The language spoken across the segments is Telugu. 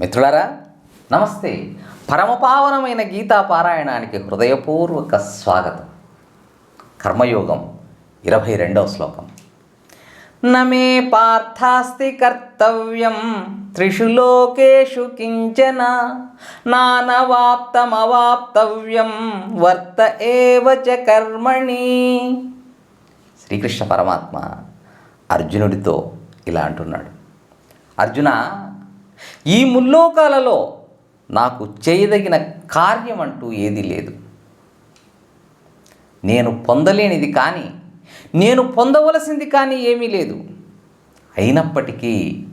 మిత్రులారా నమస్తే. పరమపావనమైన గీతా పారాయణానికి హృదయపూర్వక స్వాగతం. కర్మయోగం ఇరవై రెండవ శ్లోకం. నమే పార్థాస్తి కర్తవ్యం త్రిషు లోకేషు కించన నానవాప్తమవాప్తవ్యం వర్త ఏవచ కర్మణి. శ్రీకృష్ణ పరమాత్మ అర్జునుడితో ఇలా అంటున్నాడు. అర్జున ఈ ముల్లోకాలలో నాకు చేయదగిన కార్యం అంటూ ఏదీ లేదు. నేను పొందలేనిది కానీ నేను పొందవలసింది కానీ ఏమీ లేదు. అయినప్పటికీ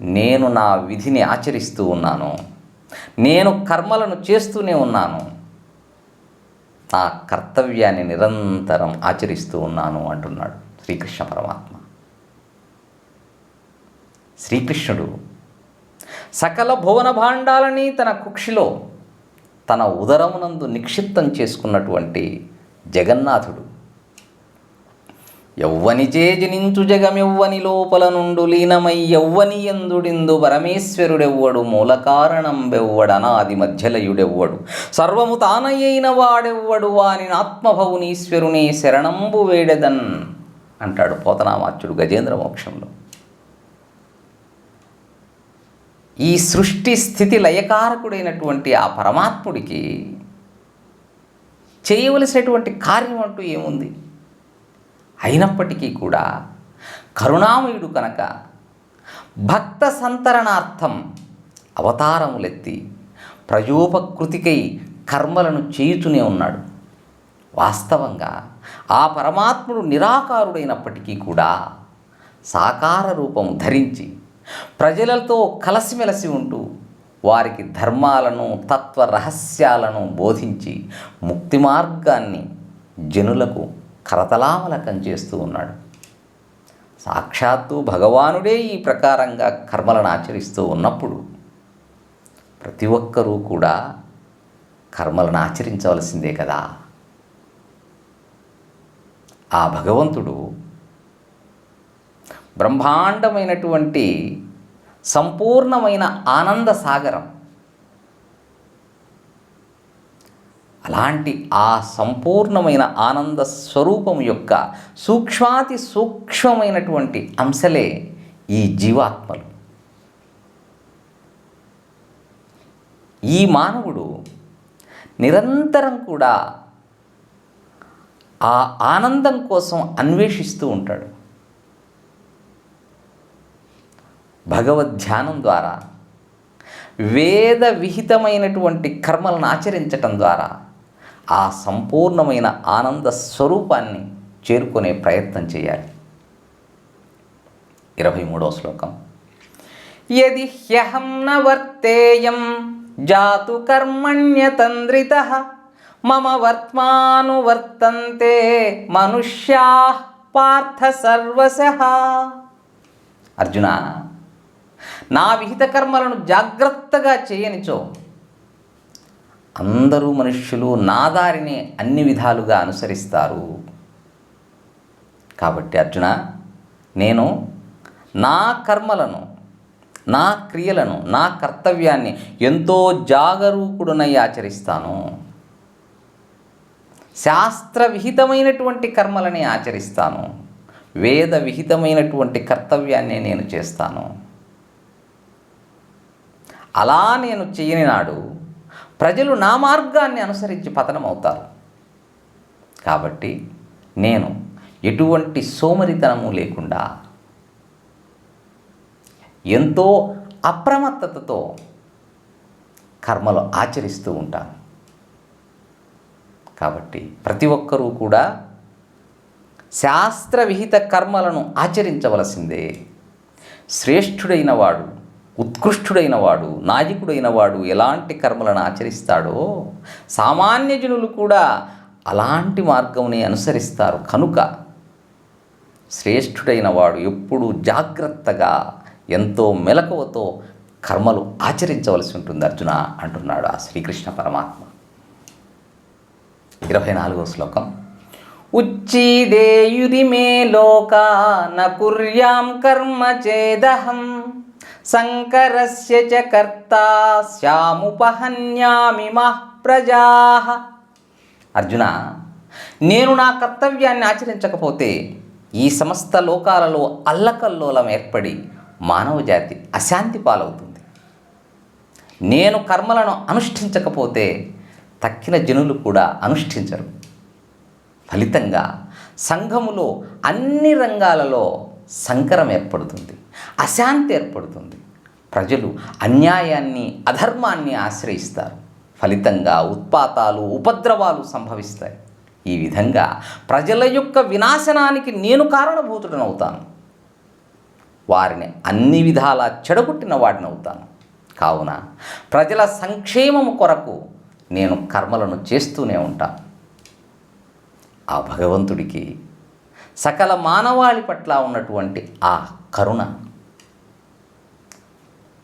నేను నా విధిని ఆచరిస్తూ ఉన్నాను. నేను కర్మలను చేస్తూనే ఉన్నాను. నా కర్తవ్యాన్ని నిరంతరం ఆచరిస్తూ ఉన్నాను అంటున్నాడు శ్రీకృష్ణ పరమాత్మ. శ్రీకృష్ణుడు సకల భువన భాండాలని తన కుక్షిలో తన ఉదరమునందు నిక్షిప్తం చేసుకున్నటువంటి జగన్నాథుడు. ఎవ్వనిచే జనించు జగమెవ్వని లోపల నుండు లీనమై ఎవ్వని ఎందుడిందు పరమేశ్వరుడెవ్వడు మూల కారణం బెవ్వడనాది మధ్యలయుడెవ్వడు. సర్వము తానయ్యైన వాడెవ్వడు వాని ఆత్మభవునీశ్వరుని శరణంబు వేడెదన్ అంటాడు పోతనామాచ్యుడు గజేంద్ర మోక్షంలో. ఈ సృష్టి స్థితి లయకారకుడైనటువంటి ఆ పరమాత్ముడికి చేయవలసినటువంటి కార్యం అంటూ ఏముంది? అయినప్పటికీ కూడా కరుణామయుడు కనుక భక్త సంతరణార్థం అవతారములెత్తి ప్రజోపకృతికై కర్మలను చేయుతూనే ఉన్నాడు. వాస్తవంగా ఆ పరమాత్ముడు నిరాకారుడైనప్పటికీ కూడా సాకార రూపం ధరించి ప్రజలతో కలసిమెలసి ఉంటూ వారికి ధర్మాలను తత్వ రహస్యాలను బోధించి ముక్తి మార్గాన్ని జనులకు కరతలామలకం చేస్తూ ఉన్నాడు. సాక్షాత్తు భగవానుడే ఈ ప్రకారంగా కర్మలను ఆచరిస్తూ ఉన్నప్పుడు ప్రతి ఒక్కరూ కూడా కర్మలను ఆచరించవలసిందే కదా. ఆ భగవంతుడు బ్రహ్మాండమైనటువంటి సంపూర్ణమైన ఆనంద సాగరం. అలాంటి ఆ సంపూర్ణమైన ఆనంద స్వరూపం యొక్క సూక్ష్మాతి సూక్ష్మమైనటువంటి అంశలే ఈ జీవాత్మలు. ఈ మానవుడు నిరంతరం కూడా ఆ ఆనందం కోసం అన్వేషిస్తూ ఉంటాడు. భగవద్ ధ్యానం ద్వారా వేద విహితమైనటువంటి కర్మలను ఆచరించటం ద్వారా ఆ సంపూర్ణమైన ఆనంద స్వరూపాన్ని చేరుకునే ప్రయత్నం చేయాలి. ఇరవై మూడవ శ్లోకం. యది హ్యహం న వర్తేయం జాతు కర్మణ్యతంద్రిత మమ వర్త్మానువర్తంతే మనుష్యా పార్థ సర్వశః. అర్జున నా విహిత కర్మలను జాగ్రత్తగా చేయనిచో. అందరూ మనుష్యులు నా దారిని అన్ని విధాలుగా అనుసరిస్తారు. కాబట్టి అర్జున నేను నా కర్మలను నా క్రియలను నా కర్తవ్యాన్ని ఎంతో జాగరూకుడునై ఆచరిస్తాను. శాస్త్ర విహితమైనటువంటి కర్మలని ఆచరిస్తాను. వేద విహితమైనటువంటి కర్తవ్యాన్ని నేను చేస్తాను. అలా నేను చేయని నాడు ప్రజలు నా మార్గాన్ని అనుసరించి పతనమవుతారు. కాబట్టి నేను ఎటువంటి సోమరితనము లేకుండా ఎంతో అప్రమత్తతతో కర్మలు ఆచరిస్తూ ఉంటాను. కాబట్టి ప్రతి ఒక్కరూ కూడా శాస్త్ర విహిత కర్మలను ఆచరించవలసిందే. శ్రేష్ఠుడైన వాడు ఉత్కృష్టుడైన వాడు నాయకుడైన వాడు ఎలాంటి కర్మలను ఆచరిస్తాడో సామాన్య జనులు కూడా అలాంటి మార్గముని అనుసరిస్తారు. కనుక శ్రేష్ఠుడైన వాడు ఎప్పుడూ జాగ్రత్తగా ఎంతో మెలకువతో కర్మలు ఆచరించవలసి ఉంటుంది అర్జున అంటున్నాడు ఆ శ్రీకృష్ణ పరమాత్మ. ఇరవై నాలుగో శ్లోకం. ఉచ్చిదేయురిమే లోకా నకుర్యాం కర్మ చేదహం. శంకరస్య చ కర్త శ్యాముపహన్యామి ప్రజా. అర్జున నేను నా కర్తవ్యాన్ని ఆచరించకపోతే ఈ సమస్త లోకాలలో అల్లకల్లోలం ఏర్పడి మానవ జాతి అశాంతి పాలవుతుంది. నేను కర్మలను అనుష్ఠించకపోతే తక్కిన జనులు కూడా అనుష్ఠించరు. ఫలితంగా సంఘములో అన్ని రంగాలలో సంకరం ఏర్పడుతుంది అశాంతి ఏర్పడుతుంది. ప్రజలు అన్యాయాన్ని అధర్మాన్ని ఆశ్రయిస్తారు. ఫలితంగా ఉత్పాతాలు ఉపద్రవాలు సంభవిస్తాయి. ఈ విధంగా ప్రజల యొక్క వినాశనానికి నేను కారణభూతుడనవుతాను. వారిని అన్ని విధాలా చెడగొట్టిన వాడినవుతాను. కావున ప్రజల సంక్షేమము కొరకు నేను కర్మలను చేస్తూనే ఉంటాను. ఆ భగవంతుడికి సకల మానవాళి పట్ల ఉన్నటువంటి ఆ కరుణ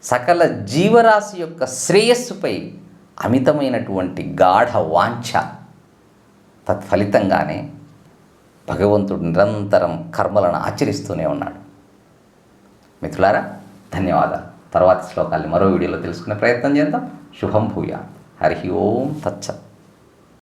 సకల జీవరాశి యొక్క శ్రేయస్సుపై అమితమైనటువంటి గాఢ వాంఛ తత్ఫలితంగానే భగవంతుడు నిరంతరం కర్మలను ఆచరిస్తూనే ఉన్నాడు. మిత్రులారా ధన్యవాదాలు. తర్వాతి శ్లోకాల్ని మరో వీడియోలో తెలుసుకునే ప్రయత్నం చేద్దాం. శుభం భూయా హరి ఓం తచ్చత్